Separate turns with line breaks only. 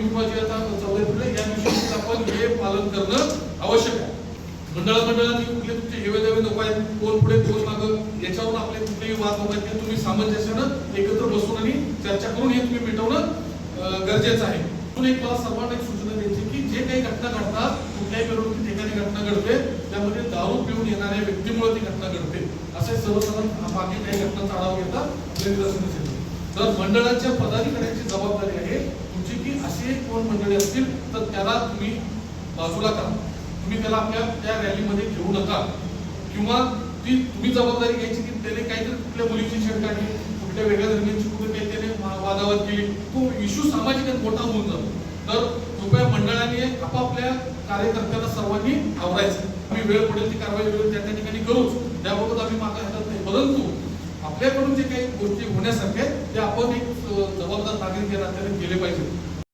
किंवा आता चौदा एप्रिल या दिवशी आपण हे पालन करणं आवश्यक आहे मंडळा मंडळात कुठले तुमचे हेवे देवे नको आहेत कोण पुढे कोण मागं याच्यावर आपले कुठलेही वाद नको आहेत ते तुम्ही सामंजस्यानं एकत्र बसून आणि चर्चा करून हे तुम्ही मिटवणं गरजेचं आहे म्हणून एक मला सर्वांना एक सूचना द्यायची की जे काही घटना घडतात कुठल्याही मिरवणुकी ठिकाणी घटना घडते त्यामध्ये दारू पिऊन येणाऱ्या व्यक्तीमुळे ती घटना घडते असे सर्वसाधारण बाकी काही घटना आढावा घेता तर मंडळाच्या पदाधिकाऱ्यांची तुमची कोण मंडळी असतील तर त्याला तुम्ही बाजूला करा. तुम्ही त्याला आपल्या त्या रॅलीमध्ये घेऊ नका. किंवा ती तुम्ही जबाबदारी घ्यायची की त्याने काहीतरी कुठल्या मुलीची छेड काढली कुठल्या वेगळ्या धर्मीयांची कुठे काही त्याने वादावाद केली तो इश्यू सामाजिक मोठा होऊन जातो. तर कृपया मंडळाने आपापल्या कार्यकर्त्यांना सर्वांनी आवरायचं आम्ही वेळ पडेल ती कारवाई वेळ त्या ठिकाणी करूच. त्याबाबत आम्ही मागे हटत नाही. परंतु आपल्याकडून जे काही गोष्टी होण्यासारख्या ते आपण एक जबाबदार नागरिक या नात्याने केले पाहिजे